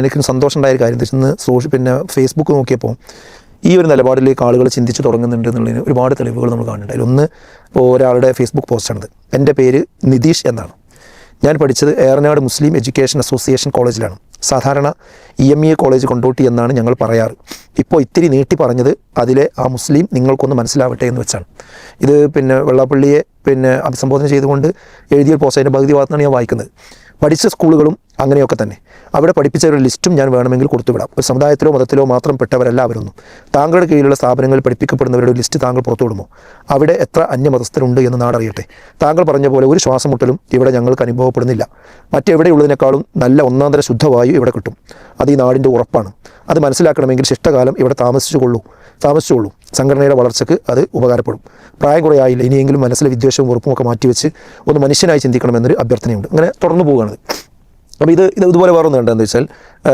എനിക്ക് സന്തോഷമുണ്ടായ ഒരു കാര്യം വെച്ചാൽ സോഷ്യൽ പിന്നെ ഫേസ്ബുക്ക് നോക്കിയപ്പോൾ ഈ ഒരു നിലപാടിലേക്ക് ആളുകൾ ചിന്തിച്ച് തുടങ്ങുന്നുണ്ട് എന്നുള്ളതിന് ഒരുപാട് തെളിവുകൾ നമ്മൾ കാണുന്നുണ്ട്. അതിലൊന്ന് ഒരാളുടെ ഫേസ്ബുക്ക് പോസ്റ്റാണിത് എന്റെ പേര് നിതീഷ് എന്നാണ്. ഞാൻ പഠിച്ചത് ഏറനാട് മുസ്ലിം എഡ്യൂക്കേഷൻ അസോസിയേഷൻ കോളേജിലാണ്. സാധാരണ E M E college Kondotty എന്നാണ് ഞങ്ങൾ പറയാറ്. ഇപ്പോൾ ഇത്തിരി നീട്ടി പറഞ്ഞത് അതിലെ ആ മുസ്ലിം നിങ്ങൾക്കൊന്ന് മനസ്സിലാവട്ടെ എന്ന് വെച്ചാണ്. ഇത് പിന്നെ വെള്ളാപ്പള്ളിയെ പിന്നെ അഭിസംബോധന ചെയ്തുകൊണ്ട് എഴുതിയ പോസ്റ്റ് അതിന്റെ പകുതി ഭാഗത്താണ് ഞാൻ വായിക്കുന്നത്. പഠിച്ച സ്കൂളുകളും അങ്ങനെയൊക്കെ തന്നെ. അവിടെ പഠിപ്പിച്ച ഒരു ലിസ്റ്റും ഞാൻ വേണമെങ്കിൽ കൊടുത്തുവിടാം. ഒരു സമുദായത്തിലോ മതത്തിലോ മാത്രം പെട്ടവരല്ല അവരൊന്നും. താങ്കളുടെ കീഴിലുള്ള സ്ഥാപനങ്ങളിൽ പഠിപ്പിക്കപ്പെടുന്നവരുടെ ഒരു ലിസ്റ്റ് താങ്കൾ പുറത്തുവിടുമോ അവിടെ എത്ര അന്യമതസ്ഥരുണ്ട് എന്ന് നാടറിയട്ടെ താങ്കൾ പറഞ്ഞ പോലെ ഒരു ശ്വാസം മുട്ടലും ഇവിടെ ഞങ്ങൾക്ക് അനുഭവപ്പെടുന്നില്ല. മറ്റെവിടെയുള്ളതിനേക്കാളും നല്ല ഒന്നാന്തര ശുദ്ധവായു ഇവിടെ കിട്ടും. അത് ഈ നാടിന്റെ ഉറപ്പാണ്. അത് മനസ്സിലാക്കണമെങ്കിൽ ശിഷ്ടകാലം ഇവിടെ താമസിച്ചു താമസിച്ചുകൊള്ളൂ. താമസിച്ചുകൊള്ളൂ. സംഘടനയുടെ വളർച്ചയ്ക്ക് അത് ഉപകാരപ്പെടും. പ്രായം കുറേ ആയില്ല ഇനിയെങ്കിലും മനസ്സിലെ വിദ്വേഷവും വെറുപ്പും ഒക്കെ മാറ്റിവെച്ച് ഒന്ന് മനുഷ്യനായി ചിന്തിക്കണമെന്നൊരു അഭ്യർത്ഥനയുണ്ട്. അങ്ങനെ തുടർന്നു പോവുകയാണ് അപ്പോൾ ഇത് ഇത് ഇതുപോലെ വേറെ ഒന്ന് കണ്ടെന്ന് വെച്ചാൽ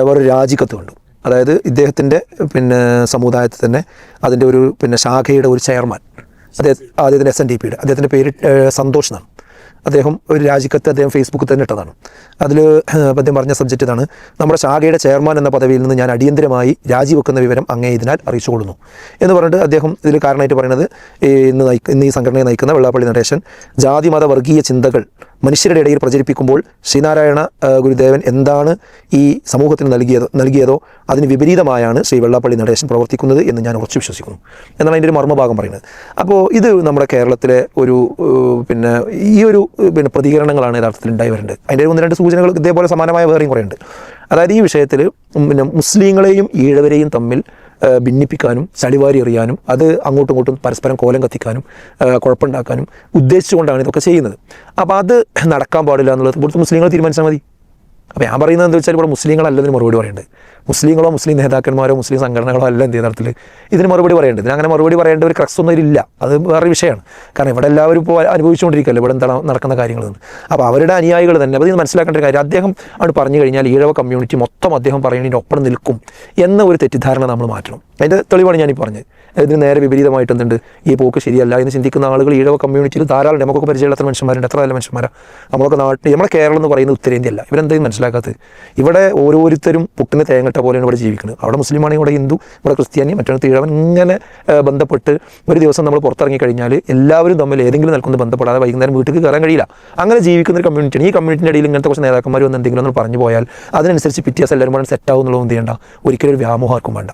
വേറൊരു രാജിക്കത്ത് കണ്ടു. അതായത് ഇദ്ദേഹത്തിന്റെ പിന്നെ സമുദായത്തിൽ തന്നെ അതിന്റെ ഒരു പിന്നെ ശാഖയുടെ ഒരു ചെയർമാൻ. അദ്ദേഹം അദ്ദേഹത്തിന്റെ എസ് എൻ ഡി പിയുടെ അദ്ദേഹത്തിന്റെ പേര് സന്തോഷ് എന്നാണ്. അദ്ദേഹം ഒരു രാജിക്കത്ത് അദ്ദേഹം ഫേസ്ബുക്കിൽ തന്നെ ഇട്ടതാണ്. അതിൽ അദ്ദേഹം പറഞ്ഞ സബ്ജക്റ്റ് ഇതാണ്. നമ്മുടെ ശാഖയുടെ ചെയർമാൻ എന്ന പദവിയിൽ നിന്ന് ഞാൻ അടിയന്തരമായി രാജിവെക്കുന്ന വിവരം അങ്ങേ ഇതിനാൽ അറിയിച്ചുകൊള്ളുന്നു എന്ന് പറഞ്ഞിട്ട് അദ്ദേഹം ഇതിൽ കാരണമായിട്ട് പറയുന്നത് ഇന്ന് ഇന്ന് ഈ സംഘടനയെ നയിക്കുന്ന വെള്ളാപ്പള്ളി നടേശൻ ജാതി മത വർഗീയ ചിന്തകൾ മനുഷ്യരുടെ ഇടയിൽ പ്രചരിപ്പിക്കുമ്പോൾ ശ്രീനാരായണ ഗുരുദേവൻ എന്താണ് ഈ സമൂഹത്തിന് നൽകിയത് നൽകിയതോ അതിന് വിപരീതമായാണ് ശ്രീ വെള്ളാപ്പള്ളി നടേശൻ പ്രവർത്തിക്കുന്നത് എന്ന് ഞാൻ ഉറച്ചു വിശ്വസിക്കുന്നു. എന്നാണ് അതിന്റെ ഒരു മർമ്മഭാഗം പറയുന്നത്. അപ്പോൾ ഇത് നമ്മുടെ കേരളത്തിലെ ഒരു പിന്നെ ഈ ഒരു പിന്നെ പ്രതികരണങ്ങളാണ് യഥാർത്ഥത്തിൽ ഉണ്ടായി വരേണ്ടത്. അതിന്റെ ഒന്ന് രണ്ട് സൂചനകൾ ഇതേപോലെ സമാനമായ വേറെയും കുറേ ഉണ്ട് അതായത് ഈ വിഷയത്തിൽ പിന്നെ മുസ്ലിങ്ങളെയും ഈഴവരെയും തമ്മിൽ ഭിന്നിപ്പിക്കാനും ചളിവാരി എറിയാനും അത് അങ്ങോട്ടും ഇങ്ങോട്ടും പരസ്പരം കോലം കത്തിക്കാനും കുഴപ്പമുണ്ടാക്കാനും ഉദ്ദേശിച്ചുകൊണ്ടാണ് ഇതൊക്കെ ചെയ്യുന്നത്. അപ്പോൾ അത് നടക്കാൻ പാടില്ല എന്നുള്ളത് ഇവിടുത്തെ മുസ്ലിങ്ങൾ തീരുമാനിച്ചാൽ മതി. അപ്പോൾ ഞാൻ പറയുന്നത് എന്താ വെച്ചാൽ ഇവിടെ മുസ്ലിങ്ങളല്ല ഇതിന് മറുപടി പറയേണ്ടത്. മുസ്ലിങ്ങളോ മുസ്ലിം നേതാക്കന്മാരോ മുസ്ലിം സംഘടനകളോ അല്ല എന്ത് യഥാർത്ഥത്തിൽ ഇതിന് മറുപടി പറയേണ്ടത്. ഇതിനങ്ങനെ മറുപടി പറയേണ്ട ഒരു ക്രക്സ് ഒന്നും ഇല്ല. അത് വേറെ വിഷയമാണ്. കാരണം ഇവിടെ എല്ലാവരും ഇപ്പോൾ അനുഭവിച്ചുകൊണ്ടിരിക്കുകയല്ലേ? ഇവിടെ എന്താണ് നടക്കുന്ന കാര്യങ്ങളെന്ന്. അപ്പോൾ അവരുടെ അനുയായികൾ തന്നെ അപ്പോൾ ഇത് മനസ്സിലാക്കേണ്ട ഒരു കാര്യം അദ്ദേഹം അവിടെ പറഞ്ഞു കഴിഞ്ഞാൽ ഈഴവ കമ്മ്യൂണിറ്റി മൊത്തം അദ്ദേഹം പറയുന്നതിനൊപ്പം നിൽക്കും എന്ന ഒരു തെറ്റിദ്ധാരണ നമ്മൾ മാറ്റണം. അതിന്റെ തെളിവാണ് ഞാനീ പറഞ്ഞത്. ഇതിന് നേരെ വിപരീതമായിട്ട് ഈ പോക്ക് ശരിയല്ല എന്ന് ചിന്തിക്കുന്ന ആളുകൾ ഈഴവ കമ്മ്യൂണിറ്റിയിൽ ധാരാളം നമുക്കൊക്കെ പരിചയമുള്ള എത്ര മനുഷ്യന്മാരുണ്ട്. എത്ര നല്ല മനുഷ്യന്മാരാണ് നമ്മളൊക്കെ നാട്ടിൽ നമ്മുടെ കേരളം എന്ന് പറയുന്നത് ഉത്തരേന്ത്യ അല്ല ഇവരെന്തെങ്കിലും മനസ്സിലാക്കാത്തത്? ഇവിടെ ഓരോരുത്തരും പുട്ടിന് തേങ്ങട്ട പോലെയാണ് ഇവിടെ ജീവിക്കുന്നത്. അവിടെ മുസ്ലിമാണെങ്കിൽ ഇവിടെ ഹിന്ദു ഇവിടെ ക്രിസ്ത്യാനി മറ്റൊരു ഈഴവൻ ഇങ്ങനെ ബന്ധപ്പെട്ട് ഒരു ദിവസം നമ്മൾ പുറത്തിറങ്ങി കഴിഞ്ഞാൽ എല്ലാവരും തമ്മിൽ ഏതെങ്കിലും നിൽക്കുന്ന ബന്ധപ്പെടാതെ വൈകുന്നേരം വീട്ടിൽ കയറാൻ കഴിയില്ല. അങ്ങനെ ജീവിക്കുന്ന ഒരു കമ്മ്യൂണിറ്റിയാണ് ഈ കമ്മ്യൂണിറ്റിന്റെ ഇടയിൽ ഇങ്ങനത്തെ കുറച്ച് നേതാക്കന്മാർ വന്ന് എന്തെങ്കിലും ഒന്ന് പറഞ്ഞു പോയാൽ അതിനനുസരിച്ച് പിറ്റേ ദിവസം എല്ലാവരും സെറ്റ് ആവും എന്നുള്ളത് ചെയ്യേണ്ട. ഒരിക്കലും ഒരു വ്യാമോഹാർക്കും വേണ്ട.